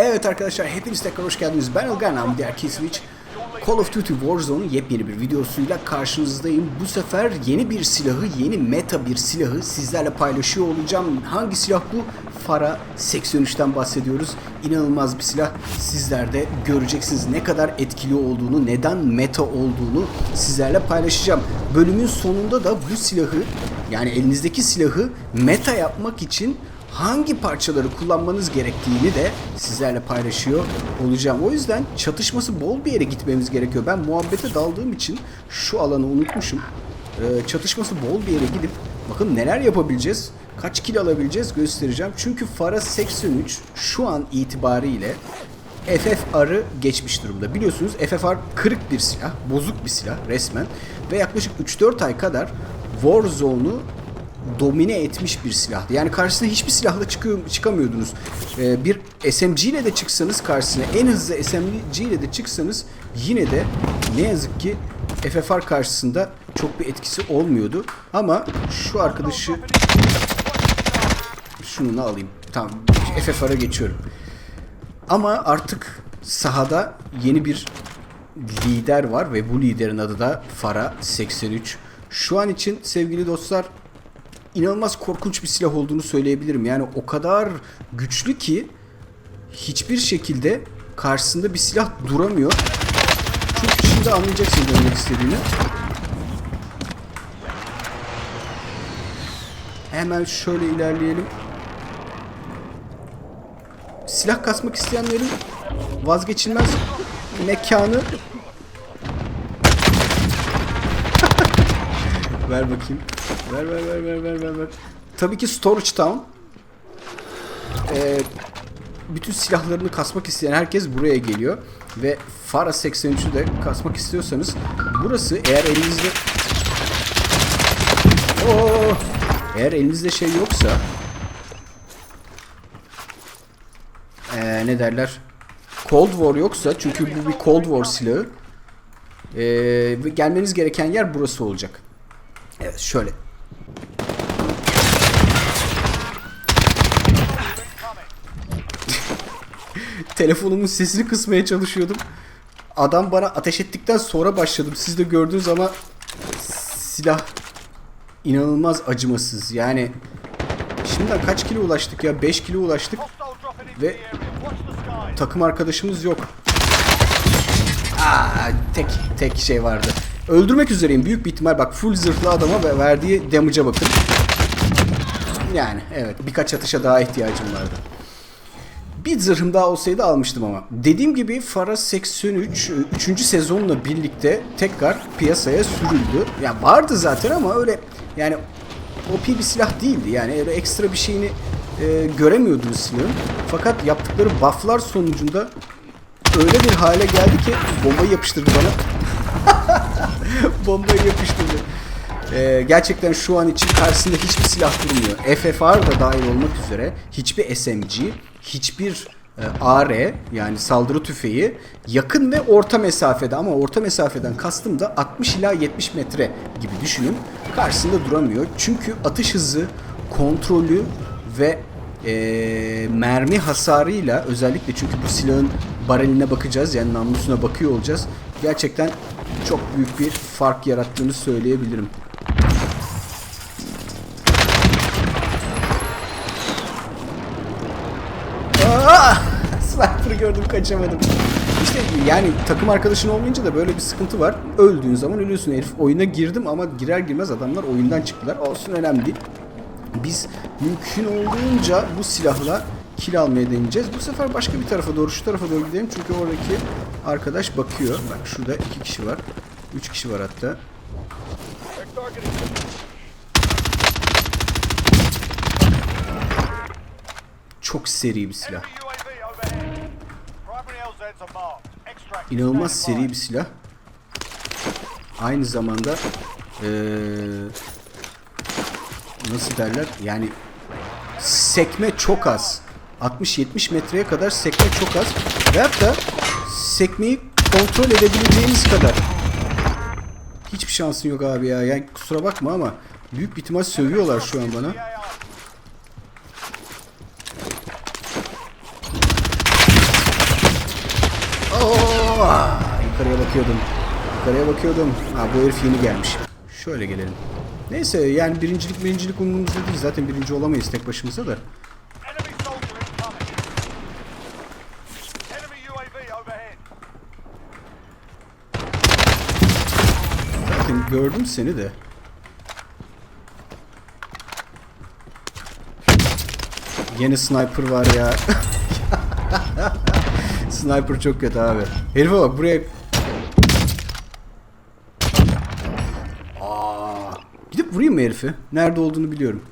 Evet arkadaşlar hepiniz tekrar hoş geldiniz. Ben Ilgan diğer Switch. Call of Duty Warzone'un yepyeni bir videosuyla karşınızdayım. Bu sefer yeni bir silahı, yeni meta bir silahı sizlerle paylaşıyor olacağım. Hangi silah bu? Fara 83'ten bahsediyoruz. İnanılmaz bir silah. Sizler de göreceksiniz ne kadar etkili olduğunu, neden meta olduğunu sizlerle paylaşacağım. Bölümün sonunda da bu silahı yani elinizdeki silahı meta yapmak için hangi parçaları kullanmanız gerektiğini de sizlerle paylaşıyor olacağım. O yüzden çatışması bol bir yere gitmemiz gerekiyor. Ben muhabbete daldığım için şu alanı unutmuşum. Ee, çatışması bol bir yere gidip bakın neler yapabileceğiz, kaç kill alabileceğiz göstereceğim. Çünkü Fara 83 şu an itibariyle FFR'ı geçmiş durumda. Biliyorsunuz FFR kırık bir silah, bozuk bir silah resmen ve yaklaşık 3-4 ay kadar Warzone'u domine etmiş bir silahtı. Yani karşısına hiçbir silahla çıkıyor, çıkamıyordunuz. Ee, bir SMG ile de çıksanız karşısına en hızlı SMG ile de çıksanız yine de ne yazık ki FFR karşısında çok bir etkisi olmuyordu. Ama şu arkadaşı şunu alayım. Tamam FFR'a geçiyorum. Ama artık sahada yeni bir lider var ve bu liderin adı da Fara 83. Şu an için sevgili dostlar inanılmaz korkunç bir silah olduğunu söyleyebilirim. Yani o kadar güçlü ki hiçbir şekilde karşısında bir silah duramıyor. Çünkü şimdi anlayacaksın demek istediğini. Hemen şöyle ilerleyelim. Silah kasmak isteyenlerin vazgeçilmez mekanı Ver bakayım. Ver ver ver ver ver ver. Tabii ki Storage Town. Ee, bütün silahlarını kasmak isteyen herkes buraya geliyor. Ve Fara 83'ü de kasmak istiyorsanız burası eğer elinizde Oo! Eğer elinizde şey yoksa ee, ne derler Cold War yoksa çünkü bu bir Cold War silahı ee, gelmeniz gereken yer burası olacak. Evet şöyle. Telefonumun sesini kısmaya çalışıyordum. Adam bana ateş ettikten sonra başladım. Siz de gördünüz ama silah inanılmaz acımasız. Yani şimdiden kaç kilo ulaştık ya? 5 kilo ulaştık. Ve takım arkadaşımız yok. Aa, tek tek şey vardı. Öldürmek üzereyim büyük bir ihtimal. Bak full zırhlı adama ve verdiği damage'a bakın. Yani evet birkaç atışa daha ihtiyacım vardı. Bir zırhım daha olsaydı almıştım ama. Dediğim gibi Fara 83 3. sezonla birlikte tekrar piyasaya sürüldü. Yani vardı zaten ama öyle yani OP bir silah değildi. Yani öyle ekstra bir şeyini e, göremiyordunuz silahın. Fakat yaptıkları bufflar sonucunda öyle bir hale geldi ki bombayı yapıştırdı bana. bombayı yapıştırdı. Ee, gerçekten şu an için karşısında hiçbir silah durmuyor. FFR da dahil olmak üzere hiçbir SMG, hiçbir e, AR yani saldırı tüfeği yakın ve orta mesafede ama orta mesafeden kastım da 60 ila 70 metre gibi düşünün. Karşısında duramıyor. Çünkü atış hızı, kontrolü ve e, mermi hasarıyla özellikle çünkü bu silahın bareline bakacağız yani namlusuna bakıyor olacağız. Gerçekten çok büyük bir fark yarattığını söyleyebilirim. Gördüm kaçamadım. İşte yani takım arkadaşın olmayınca da böyle bir sıkıntı var. Öldüğün zaman ölüyorsun herif. Oyuna girdim ama girer girmez adamlar oyundan çıktılar. Olsun önemli değil. Biz mümkün olduğunca bu silahla kill almaya deneyeceğiz. Bu sefer başka bir tarafa doğru, şu tarafa doğru gidelim. Çünkü oradaki arkadaş bakıyor. Bak şurada iki kişi var. Üç kişi var hatta. Çok seri bir silah. İnanılmaz seri bir silah. Aynı zamanda ee, nasıl derler? Yani sekme çok az. 60-70 metreye kadar sekme çok az. Ve hatta sekmeyi kontrol edebileceğiniz kadar. Hiçbir şansın yok abi ya. Yani kusura bakma ama büyük bir ihtimal sövüyorlar şu an bana. Aa, yukarıya bakıyordum. Yukarıya bakıyordum. Ha, bu herif yeni gelmiş. Şöyle gelelim. Neyse yani birincilik birincilik umurumuzda değil. Zaten birinci olamayız tek başımıza da. Zaten gördüm seni de. Yeni sniper var ya. sniper çok kötü abi. Herife bak buraya... Aa, gidip vurayım mı herifi? Nerede olduğunu biliyorum.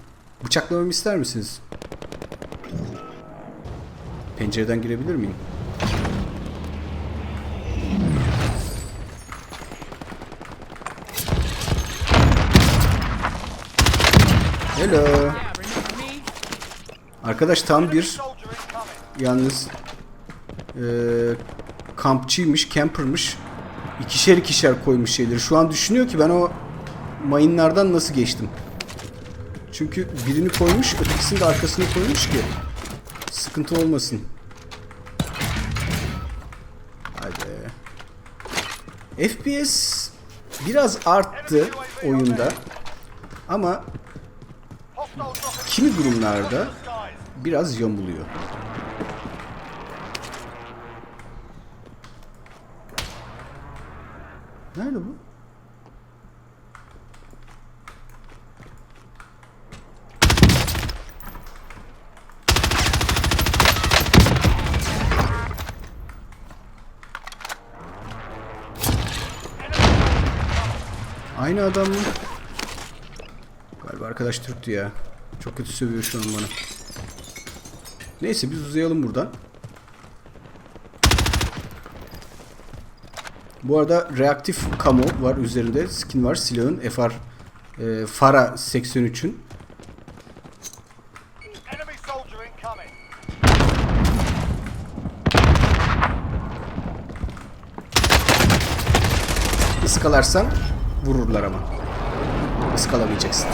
Bıçaklamamı ister misiniz? Pencereden girebilir miyim? Hello. Arkadaş tam bir yalnız eee kampçıymış, campermış. İkişer ikişer koymuş şeyleri. Şu an düşünüyor ki ben o mayınlardan nasıl geçtim. Çünkü birini koymuş, ötekisini de arkasına koymuş ki sıkıntı olmasın. Hadi. FPS biraz arttı oyunda ama kimi durumlarda biraz yamuluyor. Nerede bu? Aynı adam mı? Galiba arkadaş Türk'tü ya. Çok kötü sövüyor şu an bana. Neyse biz uzayalım buradan. Bu arada reaktif camo var üzerinde. Skin var silahın. FR e, Fara 83'ün. Enemy soldier incoming. Iskalarsan vururlar ama. Iskalamayacaksın.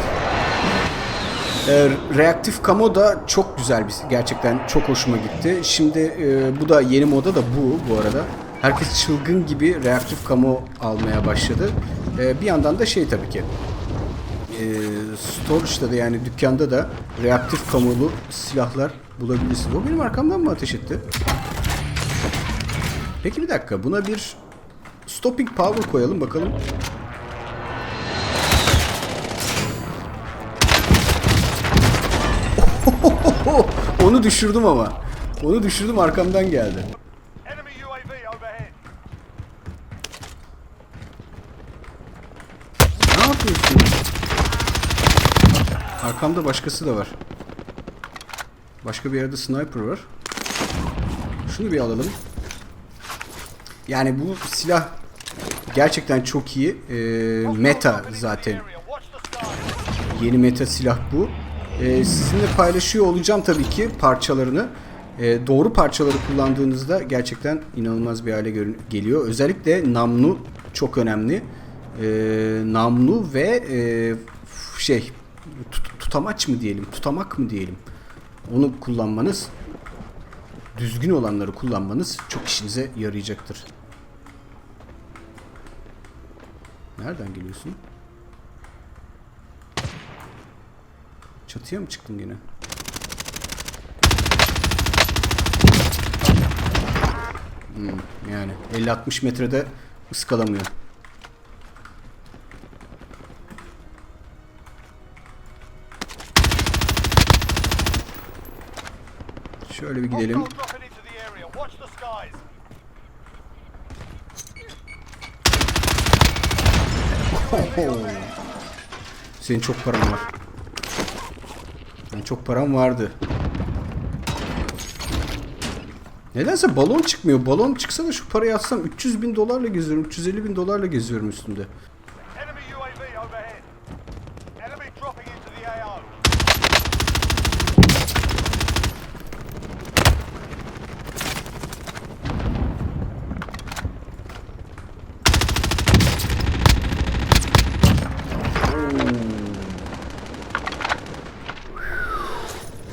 Ee, reaktif camo da çok güzel bir gerçekten çok hoşuma gitti. Şimdi e, bu da yeni moda da bu bu arada. Herkes çılgın gibi reaktif camo almaya başladı. E, bir yandan da şey tabii ki. E, storage'da da yani dükkanda da reaktif kamolu silahlar bulabilirsiniz. O benim arkamdan mı ateş etti? Peki bir dakika buna bir stopping power koyalım bakalım. Onu düşürdüm ama. Onu düşürdüm arkamdan geldi. Ne yapıyorsun? Arkamda başkası da var. Başka bir yerde sniper var. Şunu bir alalım. Yani bu silah gerçekten çok iyi. Ee, meta zaten. Yeni meta silah bu. Ee, sizinle paylaşıyor olacağım tabii ki parçalarını. Ee, doğru parçaları kullandığınızda gerçekten inanılmaz bir hale geliyor. Özellikle namlu çok önemli. Ee, namlu ve e, şey tut- tutamaç mı diyelim, tutamak mı diyelim. Onu kullanmanız, düzgün olanları kullanmanız çok işinize yarayacaktır. Nereden geliyorsun? Çatıya mı çıktın yine? Hmm, yani 50-60 metrede ıskalamıyor. Şöyle bir gidelim. Senin çok paran var. Yani çok param vardı. Nedense balon çıkmıyor. Balon çıksa da şu parayı atsam 300 bin dolarla geziyorum. 350 bin dolarla geziyorum üstünde.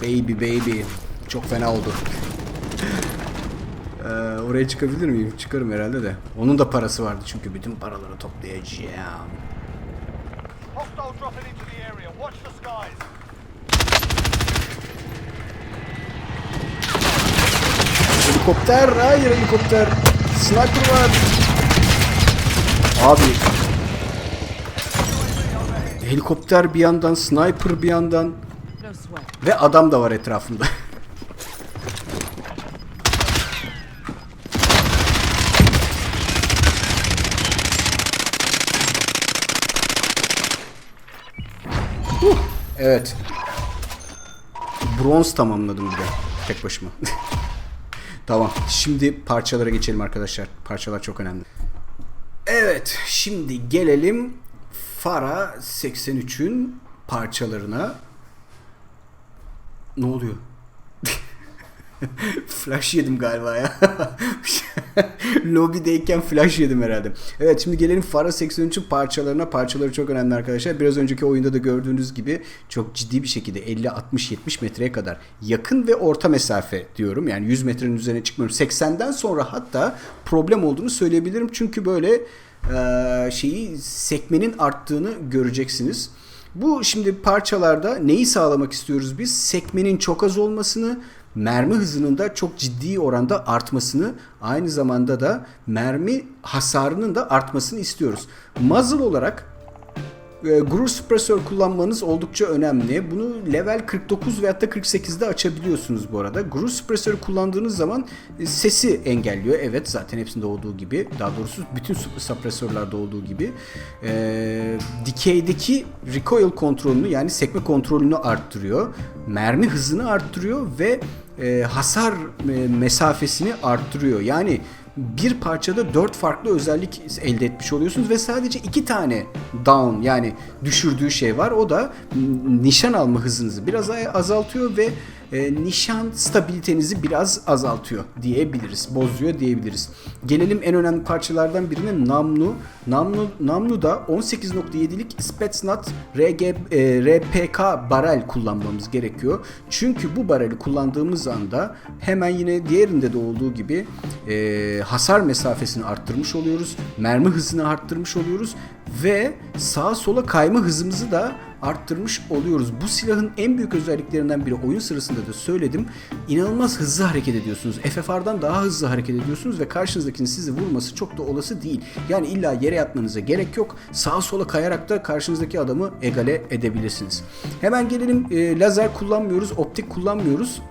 Baby baby. Çok fena oldu. Ee, oraya çıkabilir miyim? Çıkarım herhalde de. Onun da parası vardı çünkü bütün paraları toplayacağım. Helikopter, hayır helikopter. Sniper var. Abi. Helikopter bir yandan, sniper bir yandan. Ve adam da var etrafında. Evet. Bronz tamamladım bir de tek başıma. tamam. Şimdi parçalara geçelim arkadaşlar. Parçalar çok önemli. Evet. Şimdi gelelim Fara 83'ün parçalarına. Ne oluyor? flash yedim galiba ya. Lobideyken flash yedim herhalde. Evet şimdi gelelim Fara 83'ün parçalarına. Parçaları çok önemli arkadaşlar. Biraz önceki oyunda da gördüğünüz gibi çok ciddi bir şekilde 50 60 70 metreye kadar yakın ve orta mesafe diyorum. Yani 100 metrenin üzerine çıkmıyorum. 80'den sonra hatta problem olduğunu söyleyebilirim. Çünkü böyle şeyi sekmenin arttığını göreceksiniz. Bu şimdi parçalarda neyi sağlamak istiyoruz biz? Sekmenin çok az olmasını, mermi hızının da çok ciddi oranda artmasını, aynı zamanda da mermi hasarının da artmasını istiyoruz. Muzzle olarak e, Groove Suppressor kullanmanız oldukça önemli. Bunu level 49 veyahut da 48'de açabiliyorsunuz bu arada. Groove Suppressor kullandığınız zaman e, sesi engelliyor. Evet zaten hepsinde olduğu gibi. Daha doğrusu bütün sup- suppressörlerde olduğu gibi. E, dikeydeki recoil kontrolünü yani sekme kontrolünü arttırıyor. Mermi hızını arttırıyor ve e, hasar e, mesafesini arttırıyor. Yani bir parçada dört farklı özellik elde etmiş oluyorsunuz ve sadece iki tane down yani düşürdüğü şey var. O da nişan alma hızınızı biraz azaltıyor ve e, nişan stabilitenizi biraz azaltıyor diyebiliriz. Bozuyor diyebiliriz. Gelelim en önemli parçalardan birine Namlu. Namlu, Namlu da 18.7'lik Spetsnaz RG, e, RPK barel kullanmamız gerekiyor. Çünkü bu bareli kullandığımız anda hemen yine diğerinde de olduğu gibi e, hasar mesafesini arttırmış oluyoruz. Mermi hızını arttırmış oluyoruz ve sağa sola kayma hızımızı da arttırmış oluyoruz. Bu silahın en büyük özelliklerinden biri oyun sırasında da söyledim. İnanılmaz hızlı hareket ediyorsunuz. FFR'dan daha hızlı hareket ediyorsunuz ve karşınızdakinin sizi vurması çok da olası değil. Yani illa yere yatmanıza gerek yok. Sağa sola kayarak da karşınızdaki adamı egale edebilirsiniz. Hemen gelelim e, lazer kullanmıyoruz, optik kullanmıyoruz.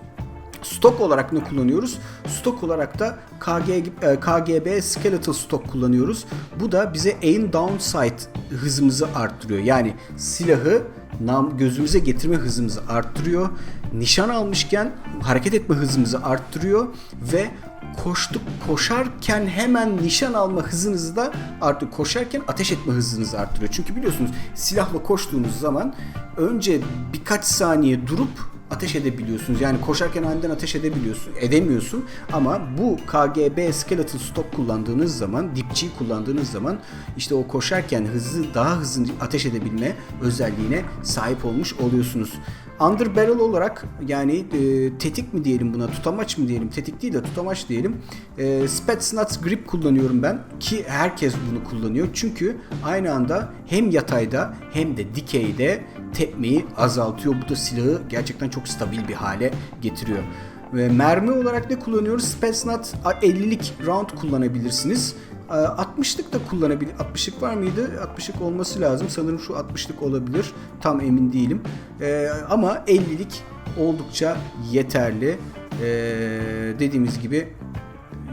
Stok olarak ne kullanıyoruz? Stok olarak da KG, e, KGB Skeletal Stok kullanıyoruz. Bu da bize aim down sight hızımızı arttırıyor. Yani silahı nam gözümüze getirme hızımızı arttırıyor. Nişan almışken hareket etme hızımızı arttırıyor ve koştuk koşarken hemen nişan alma hızınızı da artık koşarken ateş etme hızınızı arttırıyor. Çünkü biliyorsunuz silahla koştuğunuz zaman önce birkaç saniye durup ateş edebiliyorsunuz. Yani koşarken aniden ateş edebiliyorsun, edemiyorsun ama bu KGB Skeletal Stock kullandığınız zaman, dipçiyi kullandığınız zaman işte o koşarken hızlı daha hızlı ateş edebilme özelliğine sahip olmuş oluyorsunuz. Under barrel olarak yani e, tetik mi diyelim buna, tutamaç mı diyelim, tetik değil de tutamaç diyelim. E, Spetsnaz grip kullanıyorum ben ki herkes bunu kullanıyor. Çünkü aynı anda hem yatayda hem de dikeyde tepmeyi azaltıyor. Bu da silahı gerçekten çok stabil bir hale getiriyor. Ve mermi olarak ne kullanıyoruz? Spetsnaz 50'lik round kullanabilirsiniz. Ee, 60'lık da kullanabilir. 60'lık var mıydı? 60'lık olması lazım. Sanırım şu 60'lık olabilir. Tam emin değilim. Ee, ama 50'lik oldukça yeterli. Ee, dediğimiz gibi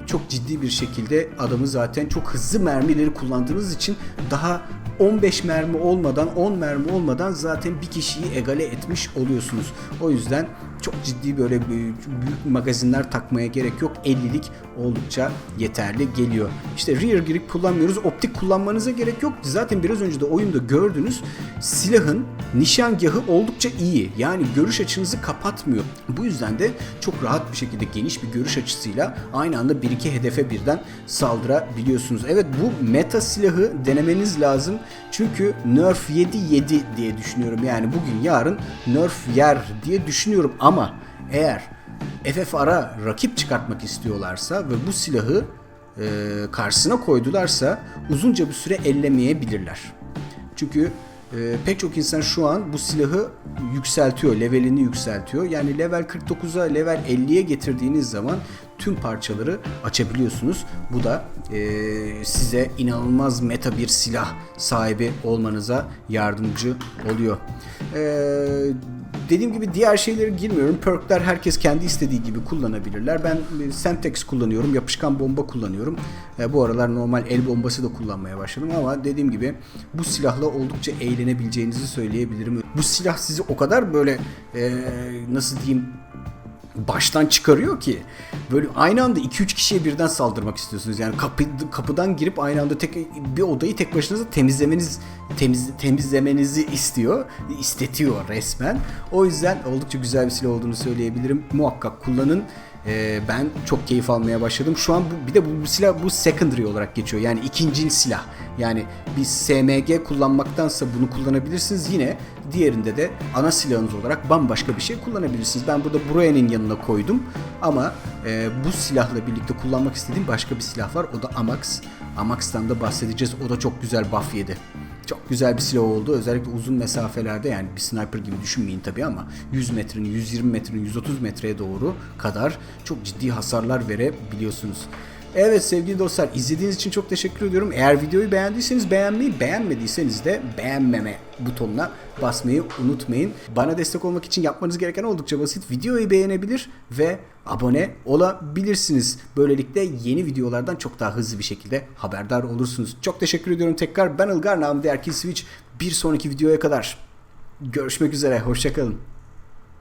çok ciddi bir şekilde adamı zaten çok hızlı mermileri kullandığınız için daha 15 mermi olmadan 10 mermi olmadan zaten bir kişiyi egale etmiş oluyorsunuz. O yüzden çok ciddi böyle büyük, büyük magazinler takmaya gerek yok. 50'lik oldukça yeterli geliyor. İşte rear grip kullanmıyoruz. Optik kullanmanıza gerek yok. Zaten biraz önce de oyunda gördünüz. Silahın nişangahı oldukça iyi. Yani görüş açınızı kapatmıyor. Bu yüzden de çok rahat bir şekilde geniş bir görüş açısıyla aynı anda bir iki hedefe birden saldırabiliyorsunuz. Evet bu meta silahı denemeniz lazım. Çünkü nerf 7 7 diye düşünüyorum. Yani bugün yarın nerf yer diye düşünüyorum ama eğer FFR'a rakip çıkartmak istiyorlarsa ve bu silahı e, karşısına koydularsa uzunca bir süre ellemeyebilirler. Çünkü e, pek çok insan şu an bu silahı yükseltiyor, levelini yükseltiyor. Yani level 49'a, level 50'ye getirdiğiniz zaman tüm parçaları açabiliyorsunuz. Bu da e, size inanılmaz meta bir silah sahibi olmanıza yardımcı oluyor. E, dediğim gibi diğer şeylere girmiyorum. Perkler herkes kendi istediği gibi kullanabilirler. Ben e, Semtex kullanıyorum, yapışkan bomba kullanıyorum. E, bu aralar normal el bombası da kullanmaya başladım ama dediğim gibi bu silahla oldukça eğlenebileceğinizi söyleyebilirim. Bu silah sizi o kadar böyle e, nasıl diyeyim baştan çıkarıyor ki böyle aynı anda 2-3 kişiye birden saldırmak istiyorsunuz. Yani kapı, kapıdan girip aynı anda tek bir odayı tek başınıza temizlemeniz temiz, temizlemenizi istiyor. istetiyor resmen. O yüzden oldukça güzel bir silah olduğunu söyleyebilirim. Muhakkak kullanın. Ee, ben çok keyif almaya başladım. Şu an bu, bir de bu, bu silah bu secondary olarak geçiyor. Yani ikinci silah. Yani bir SMG kullanmaktansa bunu kullanabilirsiniz. Yine diğerinde de ana silahınız olarak bambaşka bir şey kullanabilirsiniz. Ben burada Broya'nın yanına koydum. Ama e, bu silahla birlikte kullanmak istediğim başka bir silah var. O da Amax. Amax'tan da bahsedeceğiz. O da çok güzel buff yedi. Çok güzel bir silah oldu. Özellikle uzun mesafelerde yani bir sniper gibi düşünmeyin tabii ama 100 metrenin, 120 metrenin, 130 metreye doğru kadar çok ciddi hasarlar verebiliyorsunuz. Evet sevgili dostlar izlediğiniz için çok teşekkür ediyorum. Eğer videoyu beğendiyseniz beğenmeyi, beğenmediyseniz de beğenmeme butonuna basmayı unutmayın. Bana destek olmak için yapmanız gereken oldukça basit. Videoyu beğenebilir ve abone olabilirsiniz. Böylelikle yeni videolardan çok daha hızlı bir şekilde haberdar olursunuz. Çok teşekkür ediyorum tekrar. Ben Ilgar namı diğer Kill Switch. Bir sonraki videoya kadar görüşmek üzere. Hoşçakalın.